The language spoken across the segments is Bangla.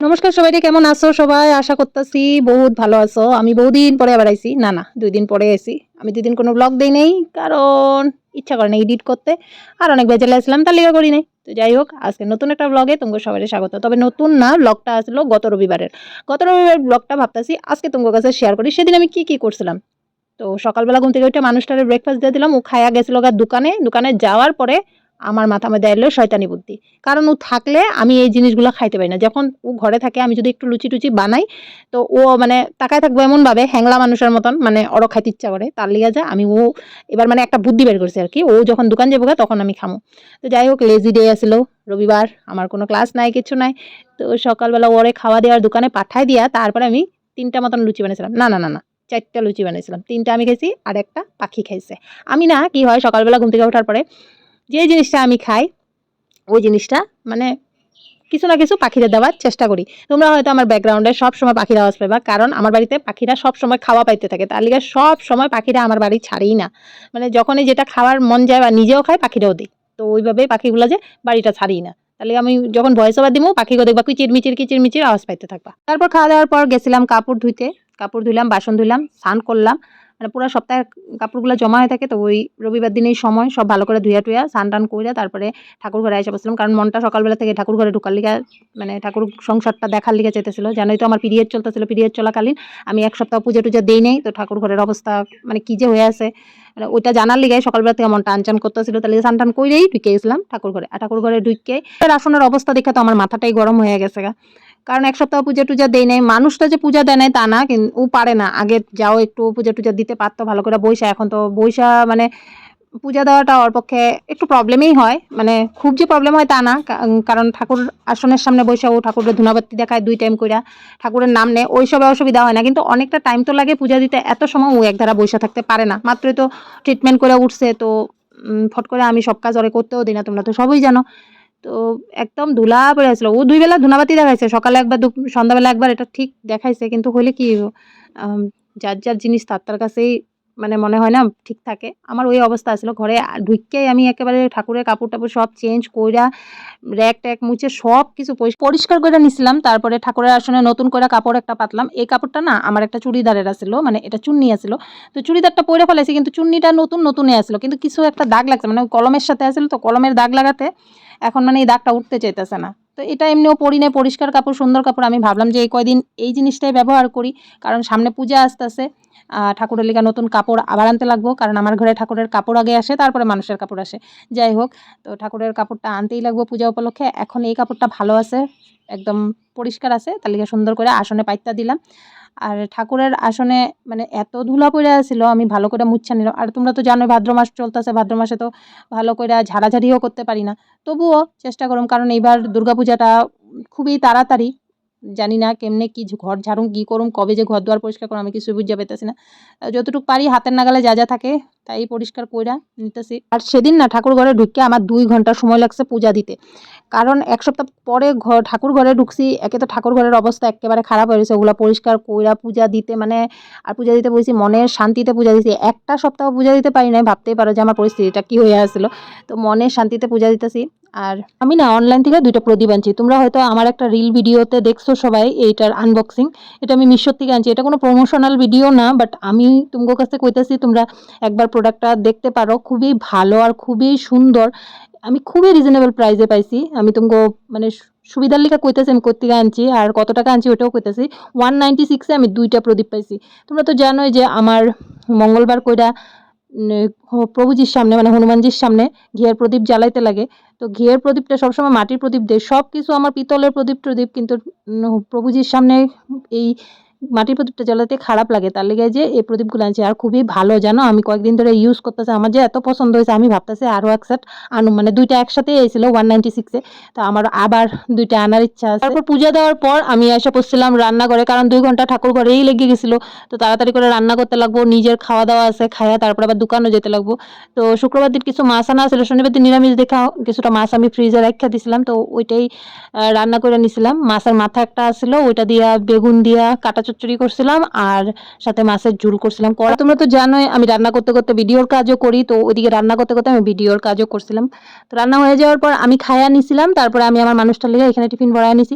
নমস্কার সবাইকে, কেমন আছো সবাই? আশা করতেছি বহুত ভালো আছো। আমি বহুদিন পরে আবার আইছি। না না দুই দিন পরে আইছি। আমি দুই দিন কোনো ব্লগ দেই নেই, কারণ ইচ্ছা করে না এডিট করতে। আর অনেক বেজেলে আসলাম তার লিগা করি নাই। তো যাই হোক, আজকে নতুন একটা ব্লগে তোমাকে সবাই স্বাগত। তবে নতুন না ব্লগটা আসলো গত রবিবারের। গত রবিবার ব্লগটা ভাবতেছি, আজকে তোমার কাছে শেয়ার করি। সেদিন আমি কি কি করছিলাম? তো সকালবেলা ঘুম থেকে উঠে মানুষটারে ব্রেকফাস্ট দিয়ে দিলাম। ও খায়া গেছিল দোকানে। দোকানে যাওয়ার পরে আমার মাথা মধ্যে এলো শয়তানি বুদ্ধি। কারণ ও থাকলে আমি এই জিনিসগুলো খাইতে পারি না। যখন ও ঘরে থাকে, আমি যদি একটু লুচি টুচি বানাই, তো ও মানে তাকায় থাকব এমনভাবে হ্যাংলা মানুষের মতন মানে ওরও খাইতে ইচ্ছা করে। তার লিগে যায় আমি ও এবার মানে একটা বুদ্ধি বের করছে আর কি ও যখন দোকান যাব তখন আমি খামো। তো যাই হোক লেজি ডে আসলো। রবিবার, আমার কোনো ক্লাস নাই, কিছু নাই। তো সকালবেলা ওরে খাওয়া দেওয়ার দোকানে পাঠাই দিয়া, তারপরে আমি তিনটা মতন লুচি বানিয়েছিলাম। না না না না, চারটা লুচি বানিয়েছিলাম। তিনটা আমি খেয়েছি আর একটা পাখি খাইছে। আমি না, কি হয়, সকালবেলা ঘুম থেকে ওঠার পরে যে জিনিসটা আমি খাই, ওই জিনিসটা মানে কিছু না কিছু পাখিদের দেওয়ার চেষ্টা করি। তোমরা হয়তো আমার ব্যাকগ্রাউন্ডে সব সময় পাখির আওয়াজ পাইবা, কারণ আমার বাড়িতে পাখিরা সব সময় খাওয়া পাইতে থাকে। তার লিগে সব সময় পাখিরা আমার বাড়ি ছাড়েই না। মানে যখনই যেটা খাওয়ার মন যায় বা নিজেও খায় পাখিরাও দিই। তো ওইভাবেই পাখিগুলো যে বাড়িটা ছাড়িই না। তাহলে আমি যখন ভয়েস ওভার দিবো পাখিকে দেখবা কিচির মিচির কিচির মিচির আওয়াজ পাইতে থাকবা। তারপর খাওয়া দাওয়ার পর গেছিলাম কাপড় ধুইতে। কাপড় ধুইলাম, বাসন ধুইলাম, স্নান করলাম। মানে পুরো সপ্তাহের কাপড়গুলো জমা হয়ে থাকে, তো ওই রবিবার দিনেই সময়, সব ভালো করে ধুইয়া টুয়া স্নান টান কইরা তারপরে ঠাকুর ঘরে এসে বসলাম। কারণ মনটা সকালবেলা থেকে ঠাকুর ঘরে ঢুকার লিগে মানে ঠাকুর সংসারটা দেখার লিগে চেতেছিল জানোই তো আমার পিরিয়ড চলতেছিল পিরিয়ড চলাকালীন। আমি এক সপ্তাহ পুজো টুজো দিই নেই, তো ঠাকুর ঘরের অবস্থা মানে কী যে হয়ে আছে। মানে ওইটা জানার লিগে সকালবেলা থেকে মনটা আনচান করতেছিল। তাহলে স্নান টান কইরেই ঢুকে গেছিলাম ঠাকুর ঘরে। আর ঠাকুর ঘরে ঢুকে আসনের অবস্থা দেখে তো আমার মাথাটাই গরম হয়ে গেছে গা। কারণ এক সপ্তাহ পূজা টুজা দেয় নাই। মানুষটা যে পূজা দেয় নাই তা না, কিন্তু ও পারে না। আগে যাও একটু পূজা টুজা দিতে পারতো, ভালো করে বৈশা। এখন তো বৈশা মানে পূজা দেওয়াটা ওর পক্ষে একটু প্রবলেমই হয়। মানে খুব যে প্রবলেম হয় তা না কারণ ঠাকুর আসনের সামনে বৈশা ও ঠাকুরের ধুনাবাতি দেখায় দুই টাইম কইরা। ঠাকুরের নাম নেয় ওই ওইসবে অসুবিধা হয় না। কিন্তু অনেকটা টাইম তো লাগে পূজা দিতে, এত সময় ও একধারা বৈশা থাকতে পারে না। মাত্রই তো ট্রিটমেন্ট করে উঠছে, তো ফট করে আমি সব কাজ ওরে করতেও দিই না, তোমরা তো সবই জানো। তো একদম ধুলা পড়ে আসলো ও দুই বেলা ধুনাবাতি দেখাইছে, সকালে একবার সন্ধ্যাবেলা একবার এটা ঠিক দেখাইছে, কিন্তু হলে কি যার যার জিনিস তার তার কাছেই মানে মনে হয় না, ঠিক থাকে। আমার ওই অবস্থা আসলো ঘরে ঢুককেই আমি একেবারে ঠাকুরের কাপড় টাপড় সব চেঞ্জ কইরা র্যাক ট্যাক মুছে সব কিছু পরিষ- পরিষ্কার করে নিছিলাম। তারপরে ঠাকুরের আসনে নতুন করে কাপড় একটা পাতলাম। এই কাপড়টা না আমার একটা চুড়িদারের আসলো মানে এটা চুন্নি আসলো তো চুড়িদারটা পরে ফেলেছি কিন্তু চুন্নিটা নতুন নতুনই আসলো কিন্তু কিছু একটা দাগ লাগছে মানে কলমের সাথে আসলো তো, কলমের দাগ লাগাতে এখন মানে এই দাগটা উঠতে চাইতেছে না। তো এটা এমনিও পরি নাই, পরিষ্কার কাপড়, সুন্দর কাপড়। আমি ভাবলাম যে এই কয়দিন এই জিনিসটাই ব্যবহার করি, কারণ সামনে পূজা আসতেছে ঠাকুরের লিগা নতুন কাপড় আবার আনতে লাগবো, কারণ আমার ঘরে ঠাকুরের কাপড় আগে আসে, তারপরে মানুষের কাপড় আসে। যাই হোক, তো ঠাকুরের কাপড়টা আনতেই লাগবো পূজা উপলক্ষে। এখন এই কাপড়টা ভালো আছে। একদম পরিষ্কার আছে, তার লিগে সুন্দর করে আসনে পাইতা দিলাম। আর ঠাকুরের আসনে মানে এত ধুলা পড়ে ছিল আমি ভালো করে মুচ্ছা নিলাম। আর তোমরা তো জানোই ভাদ্র মাস চলতেছে, ভাদ্র মাসে তো ভালো করে ঝাড়াঝাড়িও করতে পারি না। তবুও চেষ্টা করুম, কারণ এইবার দুর্গাপূজাটা খুবই তাড়াতাড়ি। জানি না কেমনে কি ঘর ঝাড়ুম, কি করুম, কবে যে ঘর দুয়ার পরিষ্কার করুম, আমি কিছু বুঝতে পেতেছি না। যতটুকু পারি হাতের নাগালে যা যা থাকে, তাই পরিষ্কার কইরা নিতেছি। আর সেদিন না ঠাকুর ঘরে ঢুকে আমার দুই ঘণ্টা সময় লাগছে পূজা দিতে। কারণ এক সপ্তাহ পরে ঘর ঠাকুর ঘরে ঢুকছি, একে তো ঠাকুর ঘরের অবস্থা একেবারে খারাপ হয়ে গেছে ওগুলো পরিষ্কার কইরা পূজা দিতে মানে আর পূজা দিতে বলছি মনের শান্তিতে পূজা দিতে একটা সপ্তাহ পূজা দিতে পারি নাই, ভাবতেই পারো যে আমার পরিস্থিতিটা কী হয়ে আসলো। তো মনের শান্তিতে পূজা দিতেছি। আর আমি না অনলাইন থেকে দুইটা প্রদীপ আনছি। তোমরা হয়তো আমার একটা রিল ভিডিওতে দেখছ সবাই, এইটার আনবক্সিং এটা আমি মিশোর থেকে আনছি। এটা কোনো প্রমোশনাল ভিডিও না বাট আমি তোমার কাছে কইতেছি, তোমরা একবার প্রোডাক্টটা দেখতে পারো। খুবই ভালো আর খুবই সুন্দর। আমি খুবই রিজনেবল প্রাইসে পাইছি। আমি তোমাকে মানে সুবিধার লিখে কইতেছি, আমি কোথেকে আনছি আর কত টাকা আনছি ওটাও কইতেছি। ওয়ান নাইনটি সিক্সে আমি দুইটা প্রদীপ পাইছি। তোমরা তো জানোই যে আমার মঙ্গলবার কইরা প্রভুজির সামনে মানে হনুমানজির সামনে ঘিয়ের প্রদীপ জ্বালাইতে লাগে। তো ঘিয়ের প্রদীপটা সবসময় মাটির প্রদীপ দেয়। সব কিছু আমার পিতলের প্রদীপ প্রদীপ কিন্তু প্রভুজির সামনে এই মাটির প্রদীপটা জ্বালাতে খারাপ লাগে। তার লেগে যে এই প্রদীপগুলো আনছি। আর খুবই ভালো, জানো? আমি কয়েকদিন ধরে ইউজ করতেছি। আমার যে এত পছন্দ হয়েছে, আমি ভাবতেছি আরও সেট আনু মানে দুইটা একসাথে এসেছিল ওয়ান নাইনটি সিক্সে তো আমার আবার দুইটা আনার ইচ্ছা আছে। তারপর পূজা দেওয়ার পর আমি এসে পড়ছিলাম রান্নাঘরে, কারণ দুই ঘণ্টা ঠাকুর ঘরেই লেগে গেছিল। তো তাড়াতাড়ি করে রান্না করতে লাগবো, নিজের খাওয়া দাওয়া আছে খায়া তারপর আবার দোকানও যেতে লাগবো। তো শুক্রবার দিন কিছু মাছ আনা ছিল, শনিবার দিন নিরামিষ দেখা কিছুটা মাছ আমি ফ্রিজে রেখে দিছিলাম। তো ওইটাই রান্না করে নিছিলাম। মাছের মাথা একটা আসছিল ওইটা দিয়া, বেগুন দিয়া, কাটা চচ্চড়ি করছিলাম আর সাথে মাছের ঝুল করছিলাম। করা তোমরা তো জানোই, আমি রান্না করতে করতে ভিডিওর কাজও করি, তো ওইদিকে রান্না করতে করতে আমি ভিডিওর কাজও করছিলাম। তো রান্না হয়ে যাওয়ার পর আমি খায়া নিছিলাম, তারপরে আমি আমার মানুষটার লেগে এখানে টিফিন ভরায় নিছি।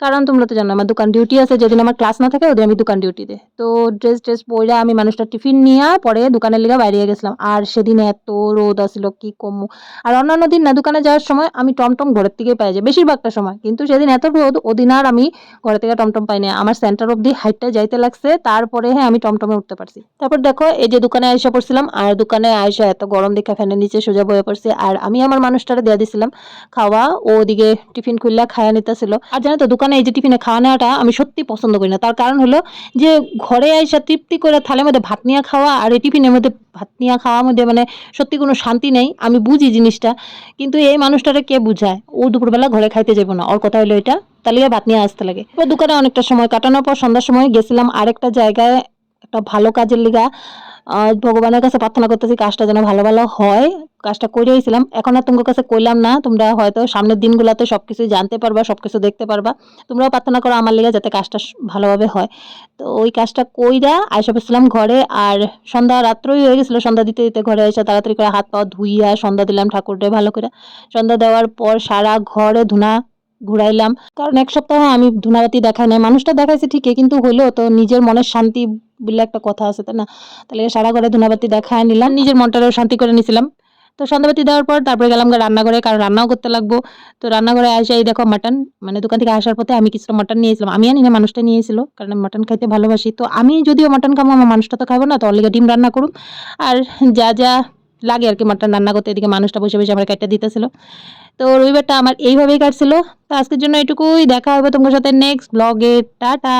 কারণ তোমরা তো জানো, আমার দোকান ডিউটি আছে, যেদিন আমার ক্লাস না থাকে, ওদিন আমি দোকান ডিউটিতে তো। ড্রেস ট্রেস পরে আমি মানুষটা টিফিন নিয়ে পরে দোকানের লিগে বাইরে গেছিলাম। আর সেদিন এত রোদ আসছিল কি কমু। আর অন্যান্য দিন না, দোকানে যাওয়ার সময় আমি টমটম ঘরের থেকে পাই যাই বেশিরভাগটা সময়। কিন্তু সেদিন এত রোদ, ওদিন আর আমি ঘরে থেকে টমটম পাই না আমার সেন্টার অব্দি হাইটটা যাইতে লাগছে, তারপরে হ্যাঁ আমি টমটমে উঠতে পারছি। তারপর দেখো, এই যে দোকানে আয়সা পড়ছিলাম, আর দোকানে আয়সা এত গরম দেখে ফ্যানের নিচে সোজা বয়ে পড়ছে। আর আমি আমার মানুষটারে দিয়ে দিছিলাম, খাওয়া, ও ওদিকে টিফিন খুললা, খায়া নিতেছিল। আর জানো তো, দোকানে এই যে টিফিনে খাওয়া নেওয়াটা আমি সত্যি পছন্দ করি না। তার কারণ হলো যে ঘরে আইসা তৃপ্তি করে থালের মধ্যে ভাত নিয়ে খাওয়া আর এই টিফিনের মধ্যে ভাত নিয়ে খাওয়ার মধ্যে মানে সত্যি কোনো শান্তি নেই, আমি বুঝি জিনিসটা। কিন্তু এই মানুষটারে কে বুঝায়? ও দুপুরবেলা ঘরে খাইতে যাব না। ওর কথা হলো এটা। তাহলে ভাত নিয়ে আসতে লাগে। দোকানে অনেকটা সময় কাটানোর পর সন্ধ্যার সময় গেছিলাম আরেকটা জায়গায় একটা ভালো কাজের লিগা ভগবানের কাছে প্রার্থনা করতেছি কাজটা যেন ভালো ভালো হয়। কাজটা করেইছিলাম এখন আর তোমার কাছে কইলাম না। তোমরা হয়তো সামনের দিনগুলোতে সব সবকিছু জানতে পারবা, সবকিছু দেখতে পারবা। তোমরাও প্রার্থনা করো আমার লেগে যাতে কাজটা ভালোভাবে হয়। তো ওই কাজটা কইরা আয়সা পেছিলাম ঘরে আর সন্ধ্যা রাত্রই হয়ে গেছিল। সন্ধ্যা দিতে দিতে ঘরে এসে তাড়াতাড়ি করে হাত পা ধুইয়া সন্ধ্যা দিলাম ঠাকুররে ভালো করে। সন্ধ্যা দেওয়ার পর সারা ঘরে ধুনা ঘুরাইলাম। কারণ এক সপ্তাহ আমি ধুনাবাতি দেখাই নাই। মানুষটা দেখাইছে ঠিকই, কিন্তু হলো তো নিজের মনের শান্তি বলে একটা কথা আছে, তাই না? তাহলে সারা ঘরে ধুনাবাতি দেখায় নিলাম, নিজের মনটারও শান্তি করে নিছিলাম। তো সন্ধ্যাবাতি দেওয়ার পর তারপরে গেলাম রান্নাঘরে, কারণ রান্নাও করতে লাগবো। তো রান্নাঘরে আসে, এই দেখো মাটন মানে দোকান থেকে আসার পথে আমি কিছুটা মাটন নিয়েছিলাম। আমি আনি না মানুষটা নিয়েছিল, কারণ আমি মাটন খাইতে ভালোবাসি। তো আমি যদিও মাটন খাব, আমার মানুষটা তো খাব না, তো অলিগে ডিম রান্না করুম। আর যা যা লাগে আর কি মাটন রান্না করতে। এদিকে মানুষটা বসে বসে আমার কাটটা দিতেছিল। তো রবিবারটা আমার এইভাবেই কাটছিল। তো আজকের জন্য এটুকুই। দেখা হবে তোমার সাথে নেক্সট ব্লগে টাটা!